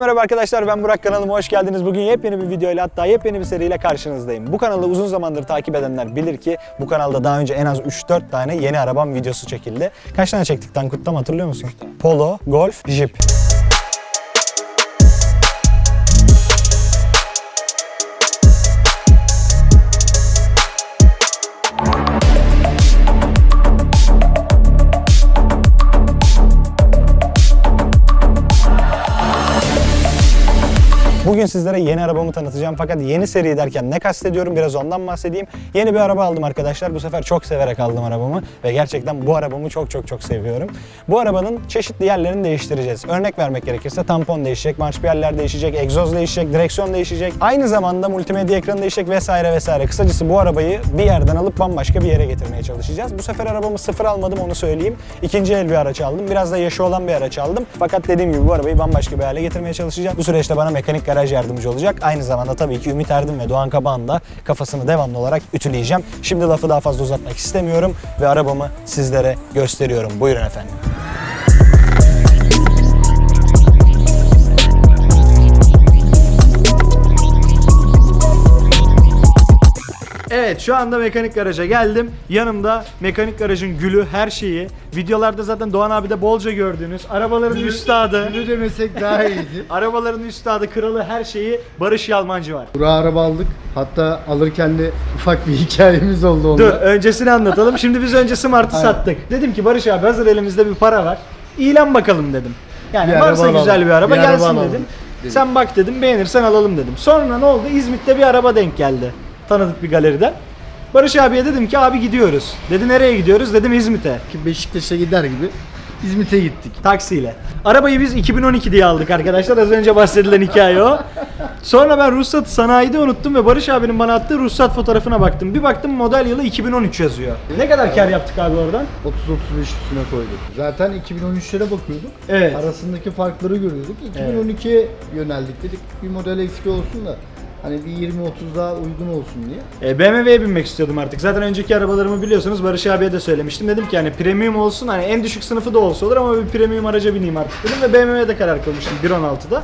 Merhaba arkadaşlar ben Burak kanalıma hoş geldiniz. Bugün yepyeni bir video ile hatta yepyeni bir seriyle karşınızdayım. Bu kanalı uzun zamandır takip edenler bilir ki bu kanalda daha önce en az 3-4 tane yeni arabam videosu çekildi. Kaç tane çektik Tankut'tan hatırlıyor musun? Polo, Golf, Jeep. Bugün sizlere yeni arabamı tanıtacağım fakat yeni seri derken ne kastediyorum biraz ondan bahsedeyim. Yeni bir araba aldım arkadaşlar. Bu sefer çok severek aldım arabamı ve gerçekten bu arabamı çok çok çok seviyorum. Bu arabanın çeşitli yerlerini değiştireceğiz. Örnek vermek gerekirse tampon değişecek, marşpiyeller değişecek, egzoz değişecek, direksiyon değişecek. Aynı zamanda multimedya ekranı değişecek vesaire vesaire. Kısacası bu arabayı bir yerden alıp bambaşka bir yere getirmeye çalışacağız. Bu sefer arabamı sıfır almadım onu söyleyeyim. İkinci el bir araç aldım. Biraz da yaşı olan bir araç aldım. Fakat dediğim gibi bu arabayı bambaşka bir hale getirmeye çalışacağım. Bu süreçte bana mekanik garaj yardımcı olacak. Aynı zamanda tabii ki Ümit Erdim ve Doğan Kabağ'ın da kafasını devamlı olarak ütüleyeceğim. Şimdi lafı daha fazla uzatmak istemiyorum ve arabamı sizlere gösteriyorum. Buyurun efendim. Evet şu anda mekanik garaja geldim. Yanımda mekanik garajın gülü her şeyi. Videolarda zaten Doğan abi de bolca gördüğünüz arabaların üstadı. Gülü demesek daha iyiydi. Arabaların üstadı, kralı her şeyi Barış Yalmancı var. Burak'a araba aldık. Hatta alırken de ufak bir hikayemiz oldu onunla. Dur öncesini anlatalım. Şimdi biz önce Smart'ı Aynen. sattık. Dedim ki Barış abi hazır elimizde bir para var. İlan bakalım dedim. Yani Bir araba varsa alalım. güzel bir araba Bir araba gelsin alalım dedim. dedim. Sen bak dedim beğenirsen alalım dedim. Sonra ne oldu? İzmit'te bir araba denk geldi. Tanıdık bir galeriden. Barış abiye dedim ki abi gidiyoruz. Dedi nereye gidiyoruz? Dedim İzmit'e. Ki Beşiktaş'a gider gibi İzmit'e gittik. Taksiyle. Arabayı biz 2012 diye aldık arkadaşlar. Az önce bahsedilen hikaye o. Sonra ben ruhsatı sanayide unuttum ve Barış abinin bana attığı ruhsat fotoğrafına baktım. Bir baktım model yılı 2013 yazıyor. Ne kadar kar yaptık abi oradan? 30-35 üstüne koyduk. Zaten 2013'lere bakıyorduk. Evet. Arasındaki farkları görüyorduk. 2012'ye yöneldik dedik. Bir model eksik olsun da hani bir 20-30 daha uygun olsun diye. E, BMW'ye binmek istiyordum artık. Zaten önceki arabalarımı biliyorsunuz Barış abiye de söylemiştim. Dedim ki hani premium olsun hani en düşük sınıfı da olsa olur ama bir premium araca bineyim artık dedim ve BMW'de karar kılmıştım 1.16'da.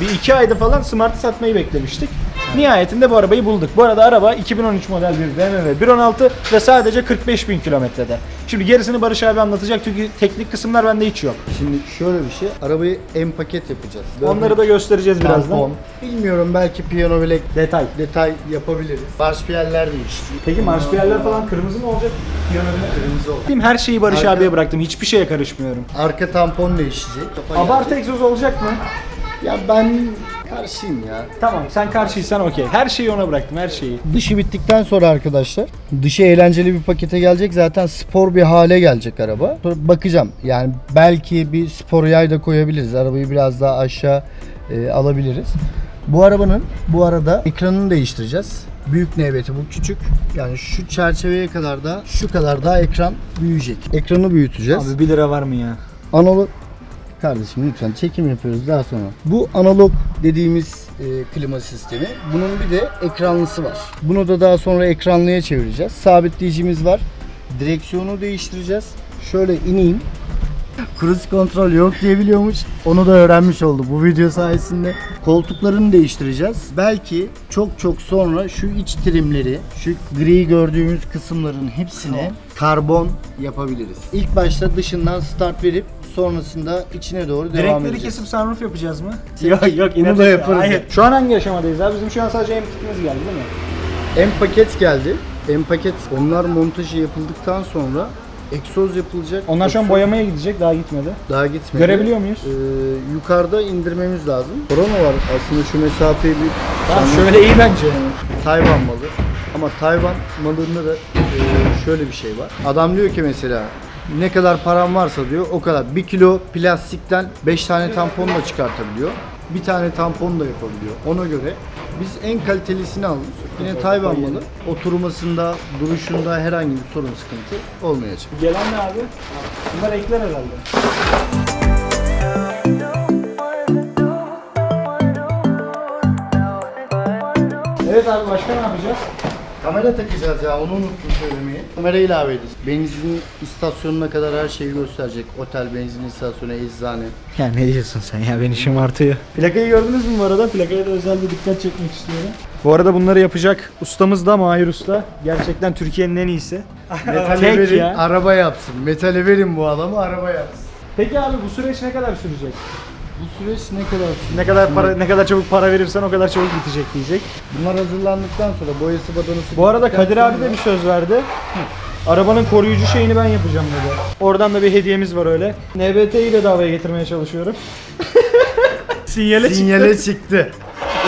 Bir iki ayda falan Smart'ı satmayı beklemiştik. Nihayetinde bu arabayı bulduk. Bu arada araba 2013 model bir BMW 1.16 ve sadece 45 bin kilometrede. Şimdi gerisini Barış abi anlatacak çünkü teknik kısımlar bende hiç yok. Şimdi şöyle bir şey. Arabayı en paket yapacağız. Onları da göstereceğiz birazdan. Tampon. Bilmiyorum belki piyano bilek Detay. detay yapabiliriz. Marşpiyeller değişti. Peki marşpiyeller falan kırmızı mı olacak? Kırmızı oldu. Her şeyi Barış Arka- abiye bıraktım. Hiçbir şeye karışmıyorum. Arka tampon değişecek. Kafa Abartı gelecek. egzoz olacak mı? Ya ben karşıyım ya. Tamam sen karşıysan okey. Her şeyi ona bıraktım her şeyi. Dışı bittikten sonra arkadaşlar dışı eğlenceli bir pakete gelecek. Zaten spor bir hale gelecek araba. Sonra bakacağım. Yani belki bir spor yay da koyabiliriz. Arabayı biraz daha aşağı e, alabiliriz. Bu arabanın bu arada ekranını değiştireceğiz. Büyük nevbeti bu küçük. Yani şu çerçeveye kadar da şu kadar daha ekran büyüyecek. Ekranı büyüteceğiz. Abi 1 lira var mı ya? Analog Kardeşim lütfen çekim yapıyoruz daha sonra. Bu analog dediğimiz e, klima sistemi. Bunun bir de ekranlısı var. Bunu da daha sonra ekranlıya çevireceğiz. Sabitleyicimiz var. Direksiyonu değiştireceğiz. Şöyle ineyim. Cruise kontrol yok diyebiliyormuş. Onu da öğrenmiş oldu bu video sayesinde. Koltuklarını değiştireceğiz. Belki çok çok sonra şu iç trimleri, şu gri gördüğümüz kısımların hepsine karbon yapabiliriz. İlk başta dışından start verip sonrasında içine doğru devam Direkleri edeceğiz. kesip sunroof yapacağız mı? yok yok Bunu inat da yaparız. Hayır. Şu an hangi aşamadayız abi? Bizim şu an sadece M kitimiz geldi değil mi? M paket geldi. M paket onlar montajı yapıldıktan sonra egzoz yapılacak. Onlar şu an Egzoz boyamaya gidecek daha gitmedi. daha gitmedi. Görebiliyor muyuz? Ee, yukarıda indirmemiz lazım. Korona var aslında şu mesafeyi bir Tamam şöyle iyi bence. Tayvan malı. Ama Tayvan malında da e, şöyle bir şey var. Adam diyor ki mesela ne kadar param varsa diyor o kadar. Bir kilo plastikten 5 tane tampon da çıkartabiliyor. Bir tane tampon da yapabiliyor. Ona göre biz en kalitelisini aldık. Yine Tayvan malı. Oturmasında, duruşunda herhangi bir sorun sıkıntı olmayacak. Gelen ne abi? Bunlar ekler herhalde. Evet abi başka ne yapacağız? Kamera takacağız ya onu unuttum söylemeyi. Kamera ilave edeceğiz. Benzin istasyonuna kadar her şeyi gösterecek. Otel, benzin istasyonu, eczane. Ya ne diyorsun sen ya beni şımartıyor. Plakayı gördünüz mü bu arada? Plakaya da özel bir dikkat çekmek istiyorum. Bu arada bunları yapacak ustamız da Mahir Usta. Gerçekten Türkiye'nin en iyisi. Metale Tek verin, ya. araba yapsın. Metale verin bu adamı, araba yapsın. Peki abi bu süreç ne kadar sürecek? Bu süreç ne kadar sürecek? Ne kadar para ne kadar çabuk para verirsen o kadar çabuk bitecek diyecek. Bunlar hazırlandıktan sonra boyası badanası Bu arada bittikten Kadir abi sonra- de bir söz verdi. Arabanın koruyucu şeyini ben yapacağım dedi. Oradan da bir hediyemiz var öyle. NBT'yi bedavaya getirmeye çalışıyorum. Sinyale, çıktı. Sinyale çıktı.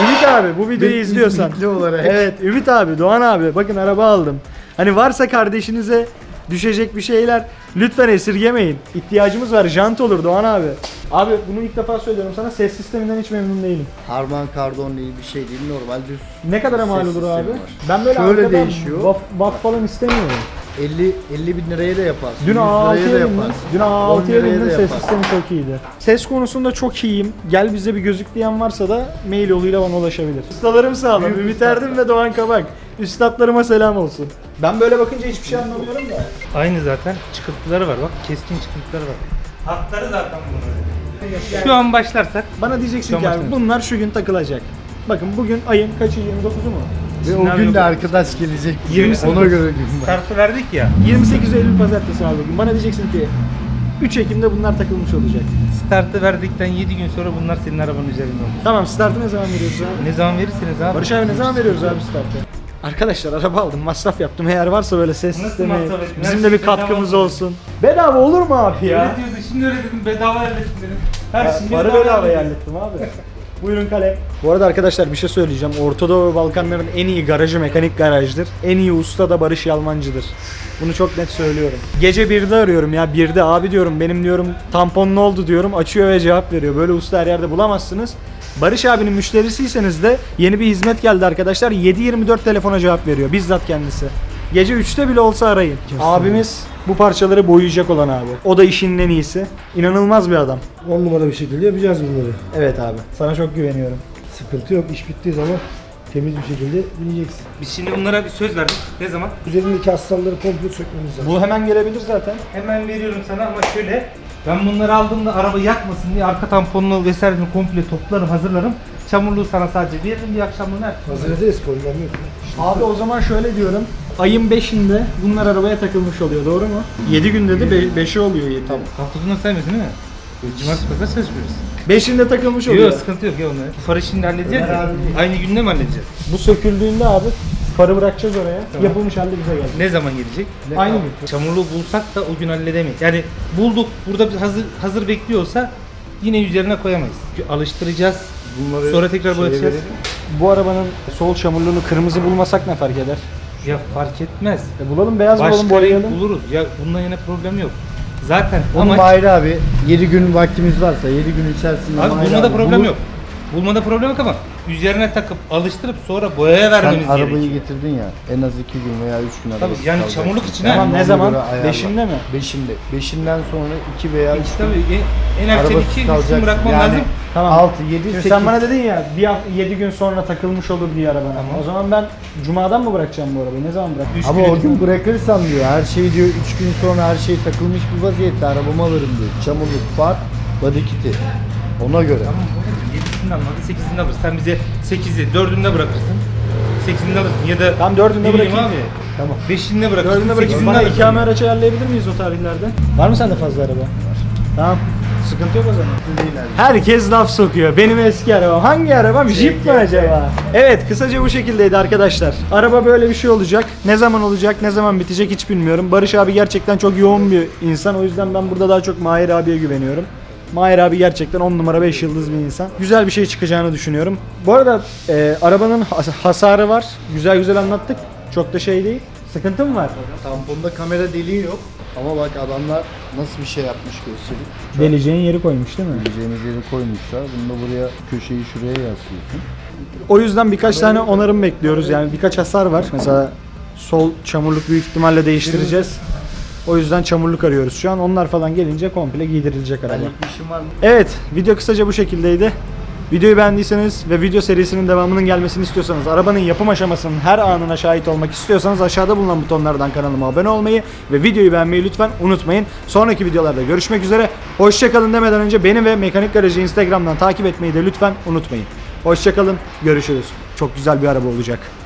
Ümit abi bu videoyu Bir izliyorsan. Olarak. Evet Ümit abi, Doğan abi bakın araba aldım. Hani varsa kardeşinize düşecek bir şeyler lütfen esirgemeyin. İhtiyacımız var. Jant olur Doğan abi. Abi bunu ilk defa söylüyorum sana. Ses sisteminden hiç memnun değilim. Harman kardon değil bir şey değil normal düz. Ne kadar mal Ses olur abi? var. Ben böyle Şöyle arkadan değişiyor. Buff, buff falan istemiyorum. 50 50 bin liraya da yaparsın. Dün 100 A6'ya liraya da bindim. yaparsın. Dün 10 A6'ya liraya bindim. da Ses yaparsın. sistemi çok iyiydi. Ses konusunda çok iyiyim. Gel bize bir gözük diyen varsa da mail yoluyla bana ulaşabilir. Ustalarım sağ olun. Ümit. Erdem ve Doğan Kabak. Üstadlarıma selam olsun. Ben böyle bakınca hiçbir şey anlamıyorum da. Aynı zaten çıkıntıları var bak keskin çıkıntıları var. Hatları zaten bunlar. Şu an başlarsak Bana diyeceksin ki abi bunlar şu gün takılacak. Bakın bugün ayın kaçı 29'u mu? Ve o gün de arkadaş gelecek. 20 Ona göre gün var. startı verdik ya. 28 Eylül pazartesi abi bugün. Bana diyeceksin ki 3 Ekim'de bunlar takılmış olacak. Startı verdikten 7 gün sonra bunlar senin arabanın üzerinde olur. Tamam startı ne zaman veriyoruz abi? Ne zaman verirseniz abi. Barış abi ne zaman veriyoruz abi startı? Arkadaşlar araba aldım, masraf yaptım. Eğer varsa böyle ses Nasıl sistemi, masraf ettin? bizim de bir şey katkımız mı? olsun. Bedava olur mu abi ya? Diyorsun öyle dedim bedava hallettim dedim. Her Ha, şey Para bedava hallettim abi. Buyurun kalem. Bu arada arkadaşlar bir şey söyleyeceğim. Orta Doğu ve Balkanların en iyi garajı mekanik garajdır. En iyi usta da Barış Yalmancı'dır. Bunu çok net söylüyorum. Gece 1'de arıyorum ya 1'de abi diyorum benim diyorum tampon ne oldu diyorum açıyor ve cevap veriyor. Böyle usta her yerde bulamazsınız. Barış abinin müşterisiyseniz de yeni bir hizmet geldi arkadaşlar. 7-24 telefona cevap veriyor bizzat kendisi. Gece 3'te bile olsa arayın. Abimiz bu parçaları boyayacak olan abi. O da işinin en iyisi. İnanılmaz bir adam. 10 numara bir şekilde yapacağız bunları. Evet abi. Sana çok güveniyorum. Sıkıntı yok. İş bittiği zaman temiz bir şekilde bineceksin. Biz şimdi bunlara bir söz verdik. Ne zaman? Üzerindeki aslanları komple sökmemiz lazım. Bu hemen gelebilir zaten. Hemen veriyorum sana ama şöyle. Ben bunları aldığımda araba yakmasın diye arka tamponunu vesairesini komple toplarım, hazırlarım. Çamurluğu sana sadece veririm bir akşamlığına Hazır ederiz problem yok. Abi o zaman şöyle diyorum. Ayın 5'inde bunlar arabaya takılmış oluyor doğru mu? 7 günde de 5'i oluyor 7. Tamam. Hafta sonu saymıyorsun değil mi? Cumartesi pazar çalışmıyoruz. 5'inde takılmış oluyor. Yok sıkıntı yok ya onları. Farı şimdi halledeceğiz ya. Aynı günde mi halledeceğiz? Bu söküldüğünde abi farı bırakacağız oraya. Yapılmış halde bize gelecek. Ne zaman gelecek? Aynı gün. Çamurluğu bulsak da o gün halledemeyiz. Yani bulduk burada hazır hazır bekliyorsa yine üzerine koyamayız. Alıştıracağız. Bunları Sonra tekrar boyatacağız. Bu arabanın sol çamurluğunu kırmızı bulmasak ne fark eder? Ya fark etmez. E bulalım beyaz bulalım Başka renk boyayalım. buluruz. Ya bununla yine problem yok. Zaten Onu ama Mahir abi 7 gün vaktimiz varsa 7 gün içerisinde abi bulmada abi problem bulur. yok. Bulmada problem yok ama üzerine takıp alıştırıp sonra boyaya Sen vermemiz arabayı gerekiyor. getirdin ya en az 2 gün veya 3 gün arabası yani kalacak. çamurluk içine- Tamam Ona ne zaman? göre ayarla. 5'inde mi? Beşinde. Beşinden sonra 2 veya 3 İşte tabii en, en erken Arabasız iki üç gün kalacaksın. bırakmam Yani- lazım. Tamam. 6, 7, Şimdi 8. sen bana dedin ya bir hafta 7 gün sonra takılmış olur diye arabana. Tamam. O zaman ben cumadan mı bırakacağım bu arabayı? Ne zaman bırakacağım? Üç Ama o gün bırakırsan diyor her şey diyor 3 gün sonra her şey takılmış bir vaziyette arabamı alırım diyor. Çamurluk, far, body kit'i. Ona göre. Tamam oğlum 7'sinde almadı 8'inde alır. Sen bize 8'i 4'ünde bırakırsın. 8'inde alırsın ya da Tamam 4'ünde ne bileyim bırakayım. abi. Tamam. 5'inde bırakırsın. 4'ünde bırakayım. 8'inde Bana alırsın. ikame araç ayarlayabilir miyiz o tarihlerde? Var mı sende fazla araba? Tamam. Sıkıntı yok o zaman. Herkes laf sokuyor. Benim eski arabam. Hangi arabam? Jeep mi acaba? Evet kısaca bu şekildeydi arkadaşlar. Araba böyle bir şey olacak. Ne zaman olacak, ne zaman bitecek hiç bilmiyorum. Barış abi gerçekten çok yoğun bir insan. O yüzden ben burada daha çok Mahir abiye güveniyorum. Mahir abi gerçekten 10 numara 5 yıldız bir insan. Güzel bir şey çıkacağını düşünüyorum. Bu arada e, arabanın has- hasarı var. Güzel güzel anlattık. Çok da şey değil. Sıkıntı mı var? Tamponda kamera deliği yok. Ama bak adamlar nasıl bir şey yapmış göstereyim. Deleceğin yeri koymuş değil mi? Bileceğiniz yeri koymuşlar. Bunu da buraya köşeyi şuraya yaslıyorsun. O yüzden birkaç tane onarım bekliyoruz. Yani birkaç hasar var. Mesela sol çamurluk büyük ihtimalle değiştireceğiz. O yüzden çamurluk arıyoruz şu an. Onlar falan gelince komple giydirilecek araba. Benlik bir işim var mı? Evet, video kısaca bu şekildeydi. Videoyu beğendiyseniz ve video serisinin devamının gelmesini istiyorsanız, arabanın yapım aşamasının her anına şahit olmak istiyorsanız aşağıda bulunan butonlardan kanalıma abone olmayı ve videoyu beğenmeyi lütfen unutmayın. Sonraki videolarda görüşmek üzere. Hoşçakalın demeden önce beni ve Mekanik Garajı Instagram'dan takip etmeyi de lütfen unutmayın. Hoşçakalın, görüşürüz. Çok güzel bir araba olacak.